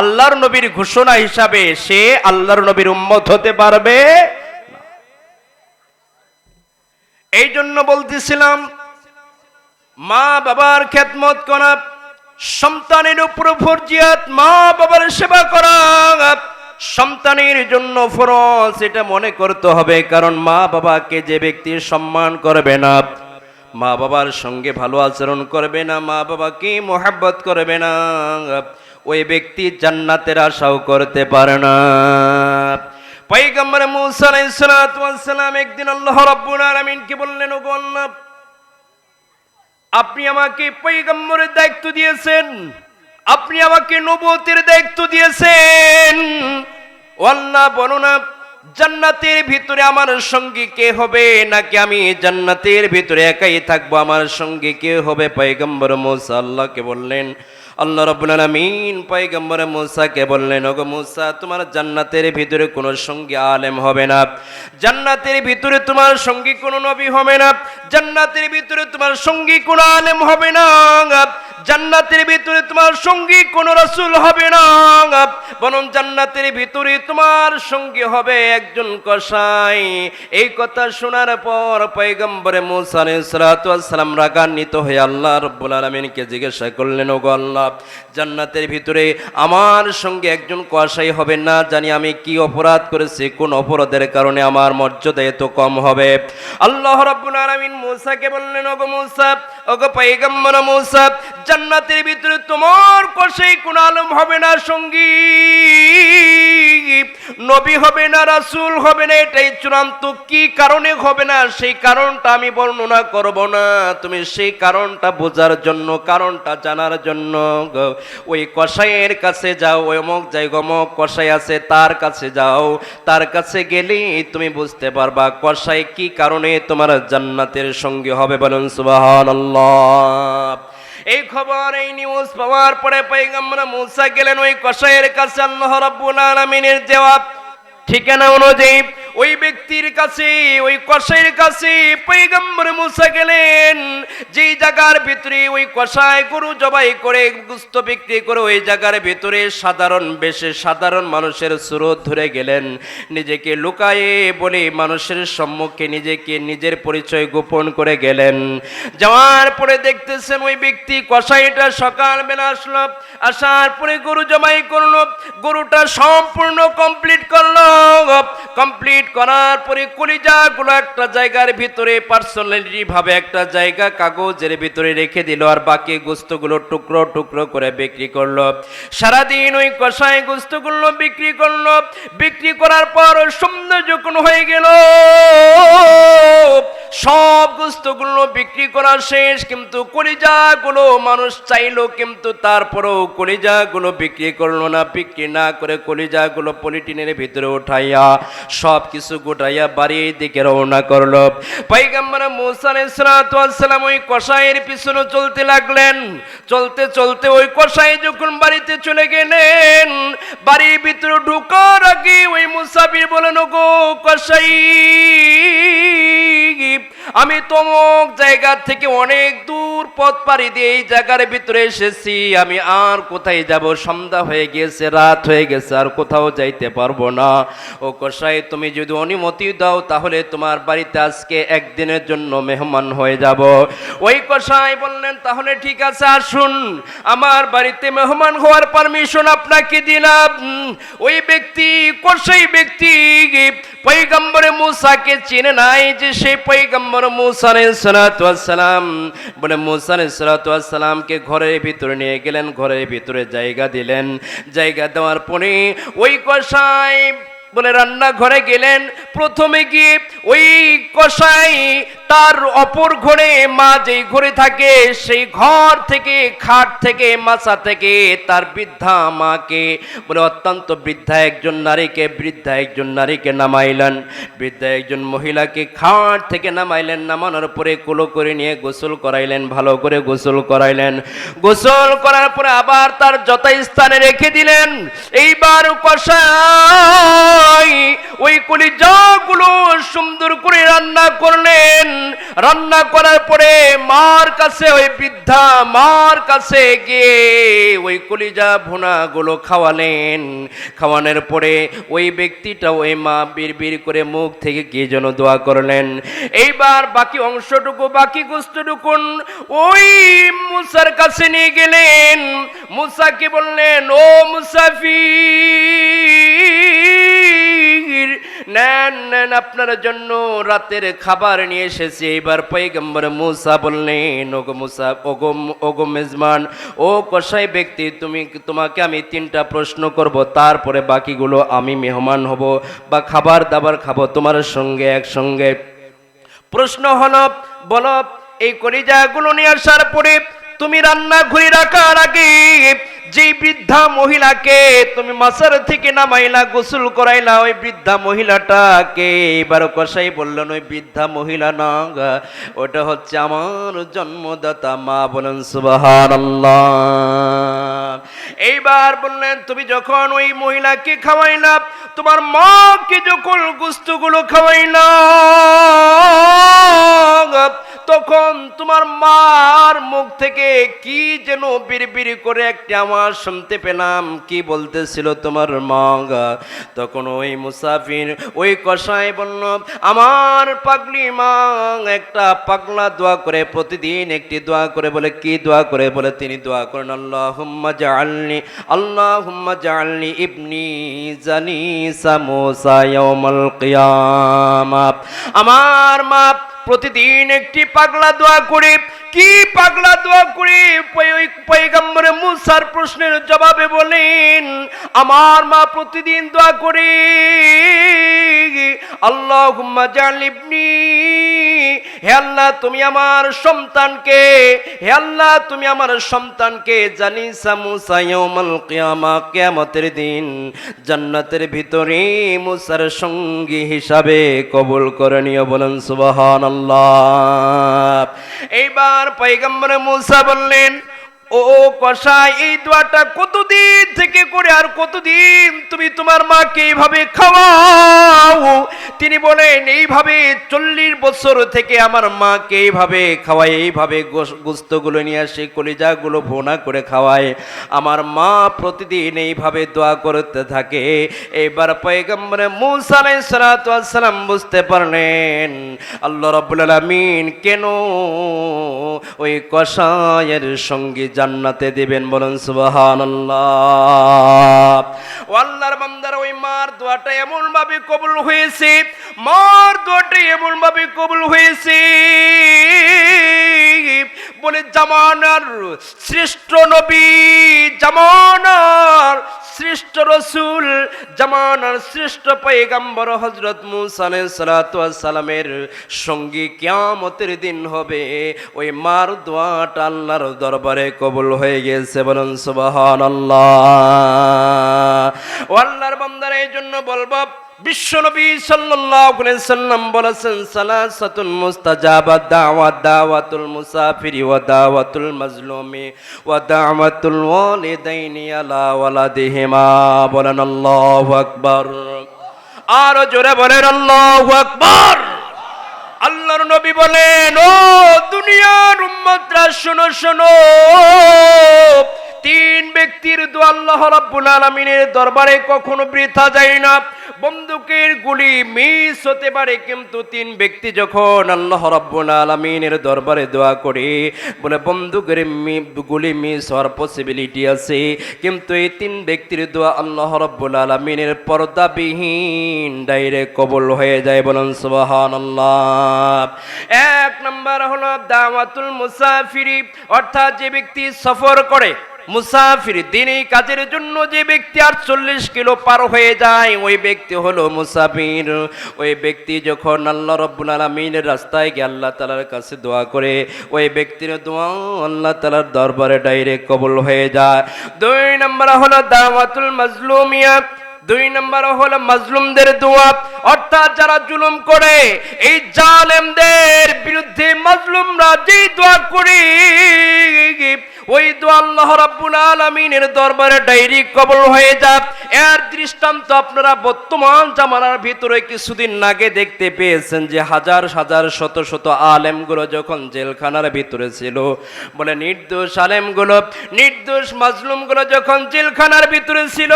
আল্লাহর নবীর ঘোষণা হিসাবে সে আল্লাহর নবীর উম্মত হতে পারবে এই জন্য বলতেছিলাম, মা বাবার খেদমত করা, সন্তানের উপর ফরজিয়াত, মা বাবার সেবা করা, সন্তানের জন্য ফরজ, এটা মনে করতে হবে, কারণ মা বাবাকে যে ব্যক্তি সম্মান করবে না, মা বাবার সঙ্গে ভালো আচরণ করবে না, মা বাবাকে মোহাব্বত করবে না। ওই ব্যক্তি জান্নাতের আশাও করতে পারে না। পাইগম্বর মুসা সালাম একদিন আল্লাহ রাব্বুল আলমিনকে বললেন, ওগো আল্লাহ, আপনি আমাকে পৈগম্বরের দায়িত্ব দিয়েছেন, আপনি আমাকে নবতের দায়িত্ব দিয়েছেন। ও আল্লাহ, বলো না জান্নাতের ভিতরে আমার সঙ্গী কে হবে? নাকি আমি জান্নাতের ভিতরে একাই থাকব? আমার সঙ্গী কে হবে? পয়গম্বর মোসা আল্লাহকে বললেন, আল্লাহ রব্বুল আলামিন পয়গম্বর মুসাকে বললেন, ওগো মুসা, তোমার জান্নাতের ভিতরে কোনো সঙ্গী আলেম হবে না। জান্নাতের ভিতরে তোমার সঙ্গী কোনো নবী হবে না। জান্নাতের ভিতরে তোমার সঙ্গী কোনো আলেম হবে না। জান্নাতের ভিতরে তোমার সঙ্গী কোন রাসূল হবে না। বরং জান্নাতের ভিতরে তোমার সঙ্গী হবে একজন কসাই। এই কথা শোনার পর পয়গম্বরে মুসা আলাইহিস সালাম রাগান্বিত হয়ে আল্লাহ রব্বুল আলামিনকে জিজ্ঞাসা করলেন, ওগো আল্লাহ, জান্নাতের ভিতরে আমার সঙ্গে একজন কসাই হবে না জানি আমি কি অপরাধ করেছি, কোন অপরাধের কারণে আমার মর্যাদা এত কম হবে? আল্লাহ রাব্বুল আলামিন মূসাকে বললেন, ওগো মূসা, ওগো পয়গম্বর মূসা জান্নাতের ভিতরে তোমার কসাই কোন আলম হবে না সঙ্গী। নবী হবে না, রাসুল হবে না, এটাই চূড়ান্ত। কি কারণে হবে না? সেই কারণটা আমি বর্ণনা করব না। তুমি সেই কারণটা বোঝার জন্য, কারণটা জানার জন্য। ওই কসাইয়ের কাছে যাও, ওই অমুক জায়গা, অমুক কসাই আছে, তার কাছে যাও। তার কাছে গেলেই তুমি বুঝতে পারবা কসাই কি কারণে তোমার জান্নাতের সঙ্গে হবে বলুন, সুবহানাল্লাহ। এই খবর, এই নিউজ পাওয়ার পরে পাইগামরা মুসা গেলেন ওই কসাইয়ের কাছে, আল্লাহ রাব্বুল আলামিনের জবাব ঠিকানা অনুযায়ী ওই ব্যক্তির কাছে, ওই কসাইয়ের কাছে পৈগম্বর মুসা গেলেন। যেই জায়গার ভিতরে ওই কসাই গরু জবাই করে, গুস্ত বিক্রি করে, ওই জায়গার ভিতরে সাধারণ বেশে সাধারণ মানুষের স্রোত ধরে গেলেন। নিজেকে লুকায়ে বলে মানুষের সম্মুখে নিজেকে নিজের পরিচয় গোপন করে গেলেন। যাওয়ার পরে দেখতেছেন ওই ব্যক্তি কসাইটা সকালবেলা আসলো। আসার পরে গরু জবাই করল। গরুটা সম্পূর্ণ কমপ্লিট করল। কমপ্লিট করার পরে কলিজাগুলো একটা জায়গার ভিতরে পার্সোনালিটি ভাবে একটা জায়গা কাগজের ভিতরে রেখে দিল আর বাকি গোস্তগুলো টুকরো টুকরো করে বিক্রি করল। সারাদিন ওই কষায় গোস্তগুলো বিক্রি করল। বিক্রি করার পর সন্ধ্যা যখন হয়ে গেল, সব গোস্তগুলো বিক্রি করা শেষ, কিন্তু কলিজাগুলো মানুষ চাইলো, কিন্তু তারপরেও কলিজাগুলো বিক্রি করল না। বিক্রি না করে কলিজাগুলো পলিটিনের ভিতরে উঠাইয়া সব কিছু গোটাইয়া বাড়ির দিকে রওনা করল। পাইগাম্বার মুসা সালাম ওই কষাইয়ের পিছনে চলতে লাগলেন। চলতে চলতে ওই কষাই যখন বাড়িতে চলে গেলেন, বাড়ির ভিতরে ঢুকার আগে ওই মুসাফির বলেন গো কষাই আমি তমক জায়গা থেকে অনেক দূর পথ পাড়ি দিয়ে এই জায়গার ভিতরে এসেছি। আমি আর কোথায় যাব? সন্ধ্যা হয়ে গেছে রাত হয়ে গেছে, আর কোথাও যাইতে পারব না। ও কষাই তুমি যদি অনুমতি দাও, তাহলে তোমার বাড়িতে আজকে একদিনের জন্য মেহমান হয়ে যাব। ওই কষাই বললেন, তাহলে ঠিক আছে, আসুন। আমার বাড়িতে মেহমান হওয়ার পারমিশন আপনাকে দিলাম। ওই ব্যক্তি কষাই ব্যক্তি, পৈগম্বরে মুসাকে চিনে নাই যে সেই পৈগম্বর। মুসা সালাম বলে, মুসা সালামকে ঘরের ভিতরে নিয়ে গেলেন, ঘরের ভিতরে জায়গা দিলেন। জায়গা দেওয়ার পরে ওই কষাই বলে রান্না ঘরে গেলেন। প্রথমে গিয়ে ওই কষাই তার অপর ঘরে মা যেই ঘরে থাকে, সেই ঘর থেকে, খাট থেকে, মাছা থেকে তার বৃদ্ধা মাকে বলে, অত্যন্ত বৃদ্ধা একজন নারীকে, বৃদ্ধা একজন নারীকে নামাইলেন। বৃদ্ধা একজন মহিলাকে খাট থেকে নামাইলেন, নামানোর পরে কুলো করে নিয়ে গোসল করাইলেন, ভালো করে গোসল করাইলেন। গোসল করার পরে আবার তার যথাস্থানে রেখে দিলেন। এইবার কষাই ওই কলিজাগুলো সুন্দর করে রান্না করলেন। রান্না করার পরে মার কাছে, ওই বৃদ্ধা মার কাছে গিয়ে ওই কলিজা ভুনা গুলো খাওয়ালেন। খাওয়ানোর পরে ওই ব্যক্তিটা, ওই মা বীর করে মুখ থেকে কি যেন দোয়া করলেন। এইবার বাকি অংশটুকু, বাকি গোস্তটুকুন ওই মুসার কাছে নিয়ে গেলেন। মুসাকে বললেন, ও মুসাফির নেন নেন, আপনার জন্য রাতের খাবার নিয়ে এসেছি। এইবার পৈগম্বর মুসা বললেন, ওগো মুসা, ওগো ওগো মেজমান, ও কসাই ব্যক্তি, তুমি, তোমাকে আমি তিনটা প্রশ্ন করব, তারপরে বাকিগুলো আমি মেহমান হব বা খাবার দাবার খাব তোমার সঙ্গে, একসঙ্গে। প্রশ্ন হলো, বল, এই কলিজাগুলো নিয়ে আসার পরে তুমি রান্না ঘুরে রাখার আগে যে বৃদ্ধা মহিলাকে তুমি মাসার থেকে নামাইলা, গোসল করাইলা, ওই বৃদ্ধা মহিলাটাকে এবার কষাই বললেন, ওই বৃদ্ধা মহিলা না ওটা হচ্ছে আমার জন্মদাতা, মা বলেন সুবাহান এইবার বললেন, তুমি যখন ওই মহিলাকে খাওয়াইলা, তোমার মাকে যখন গুস্তগুলো খাওয়াইলা তখন তোমার মার মুখ থেকে কি যেন বিড়বিড়ি করে একটি আমার শুনতে পেলাম। কি বলতেছিল তোমার মা তখন ওই মুসাফির ওই কষাই বলল, আমার পাগলি মা একটা পাগলা দোয়া করে, প্রতিদিন একটি দোয়া করে বলে, কি দোয়া করে বলে, তিনি দোয়া করেন আল্লাহ হুম্মা জাআলনি আল্লাহ হুম্মা জাআলনি ইবনি জানি সামোসা ইয়াউমাল কিয়ামা। আমার মা প্রতিদিন একটি পাগলা দোয়া করে। কি পাগলা দোয়া করে? পৈগম্বরে মুসার প্রশ্নের জবাবে বলেন, আমার মা প্রতিদিন দোয়া করে আল্লাহ জালিবনি হে আল্লাহ, তুমি আমার সন্তানকে, হে আল্লাহ, তুমি আমার সন্তানকে জানি সামুসাইয়মাল কিয়ামা, কিয়ামতের দিন জান্নাতের ভিতরে মুসার সঙ্গী হিসাবে কবুল করে নিও, বলেন সুবহানাল্লাহ। এইবার পয়গম্বর মুসা বললেন ও কষাই এই দোয়াটা কতদিন থেকে করে আর কতদিন তুমি তোমার মাকে এইভাবে খাওয়াও? তিনি বলেন, এইভাবে চল্লিশ বছর থেকে আমার মাকে এইভাবে খাওয়াই এইভাবে গোস- গোস্তগুলো নিয়ে আসে, কলিজাগুলো ভোনা করে খাওয়ায়। আমার মা প্রতিদিন এইভাবে দোয়া করতে থাকে। এবার পয়গম্বরে মুসা আলাইহিস সালাতু ওয়াস সালাম বুঝতে পারলেন, আল্লাহ রাব্বুল আলামিন কেন ওই কষায়ের সঙ্গে জান্নাতে দিবেন বলেন সুবহানাল্লাহ। আল্লাহর বান্দার ওই মার দোয়াটা এমন ভাবে কবুল হয়েছে, মার দোয়াটা এমন ভাবে কবুল হয়েছে। বলে, জামানার শ্রেষ্ঠ নবী, জামানার শ্রেষ্ঠ রসুল, জামানার শ্রেষ্ঠ পয়গাম্বর হজরত মুসানে সালামের সঙ্গী কিয়ামতের দিন হবে। ওই মার দোয়াটা আল্লাহর দরবারে কবুল হয়ে গেছে বলুন সুবাহ আল্লাহ আল্লাহর বন্দার এই জন্য বলব বিশ্বনবী সাল্লাম বলেছেন, সালাসাতুল মুস্তাজাবাত দাওয়াত দাওয়াতুল মুসাফিরি ওয়া দাওয়াতুল মাজলুমি ওয়া দাওয়াতুল ওয়ালিদাইনি আলা ওয়ালাদিহিমা। বলেন, আল্লাহু আকবার। আর জোরে বলেন, আল্লাহু আকবার। আল্লাহর নবী বলেন, ও দুনিয়ার উম্মতরা, শুনো, শোনো। তিন ব্যক্তির দু আল্লাহ রাব্বুল আলামিনের দরবারে কখনো বৃথা যায় না। বন্দুকের গুলি মিস হতে পারে, কিন্তু তিন ব্যক্তি যখন আল্লাহ রাব্বুল আলামিনের দরবারে দোয়া করে, বলে বন্দুকের গুলি মিস হওয়ার পসিবিলিটি আছে। কিন্তু এই তিন ব্যক্তির দোয়া আল্লাহ রাব্বুল আলামিনের পর্দাবিহীন ডাইরেক্ট কবুল হয়ে যায় বলুন সুবহানাল্লাহ। এক নম্বর হলো দাওয়াতুল মুসাফিরি, অর্থাৎ যে ব্যক্তি সফর করে মুসাফির দিনই কাজের জন্য যে ব্যক্তি আর চল্লিশ কিলো পার হয়ে যায়, ওই ব্যক্তি হলো মুসাফির। ওই ব্যক্তি যখন আল্লাহ রব্বুল আলমিনের রাস্তায় গিয়ে আল্লাহ তালার কাছে দোয়া করে, ওই ব্যক্তির দোয়া আল্লাহ তালার দরবারে ডাইরেক্ট কবল হয়ে যায়। দুই নম্বর হলো দাওয়াতুল মাজলুমিয়া। দুই নম্বর হলো মাজলুমদের দোয়া। অর্থাৎ যারা জুলুম করে, এই জালেমদের বিরুদ্ধে মাজলুমরা যে দোয়া করে ওই দোয়া আল্লাহ রাব্বুল আলামিনের দরবারে ডাইরি কবল হয়ে যাক। এর দৃষ্টান্ত আপনারা বর্তমান জামানার ভিতরে কিছুদিন আগে দেখতে পেয়েছেন যে হাজার হাজার, শত শত আলেমগুলো যখন জেলখানার ভিতরে ছিল, বলে নির্দোষ আলেমগুলো, নির্দোষ মাজলুমগুলো যখন জেলখানার ভিতরে ছিল